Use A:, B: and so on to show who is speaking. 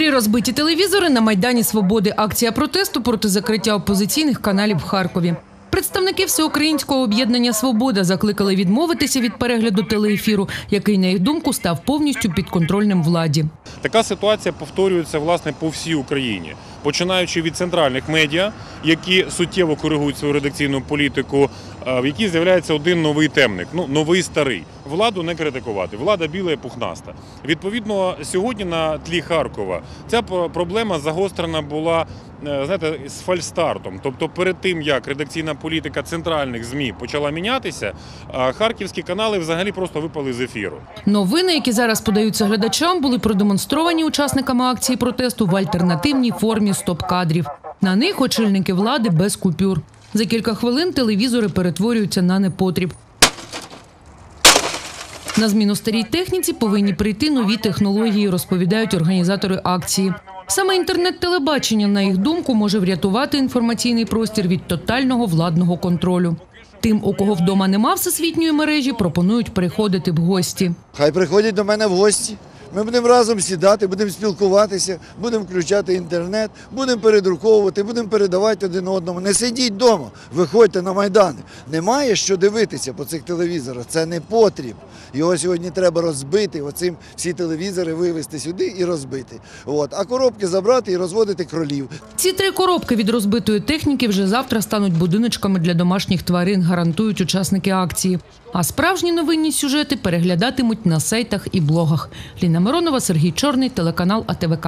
A: Три розбиті телевізори на Майдані Свободи. Акція протесту проти закриття опозиційних каналів в Харкові. Представники всеукраїнського об'єднання Свобода закликали відмовитися від перегляду телеефіру, який, на їх думку, став повністю підконтрольним владі.
B: Така ситуація повторюється власне по всій Україні, починаючи від центральних медіа, які суттєво коригують свою редакційну політику, е, в якій з'являється один новий темник, ну новий старий. Владу не критикувати, влада біла і пухнаста. Відповідно, сьогодні на тлі Харкова ця проблема загострена була. е, Знаєте, з фальстартом, тобто перед тим як редакційна політика центральних змі почала мінятися, харківські канали взагалі просто випали з ефіру.
A: Новини, які зараз подаються глядачам, були продемонстровані учасниками акції протесту в альтернативній формі стоп-кадрів. На них очільники влади без купюр. За кілька хвилин телевізори перетворюються на непотріб. На зміну старій техніці повинні прийти нові технології, розповідають організатори акції. Саме інтернет-телебачення, на їх думку, може врятувати інформаційний простір від тотального владного контролю. Тим, у кого вдома нема всесвітньої мережі, пропонують приходити в гості.
C: Хай приходять до мене в гості. Ми будемо разом сідати, будемо спілкуватися, будемо включати інтернет, будемо передруковувати, будемо передавати один одному. Не сидіть вдома, виходьте на майдани. Немає що дивитися по цих телевізорах. Це не потріб. Його сьогодні треба розбити. Оцим всі телевізори вивезти сюди і розбити. От. А коробки забрати і розводити кролів.
A: Ці три коробки від розбитої техніки вже завтра стануть будиночками для домашніх тварин, гарантують учасники акції. А справжні новинні сюжети переглядатимуть на сайтах і блогах. Ліна Миронова, Сергій Чорний, телеканал АТВК.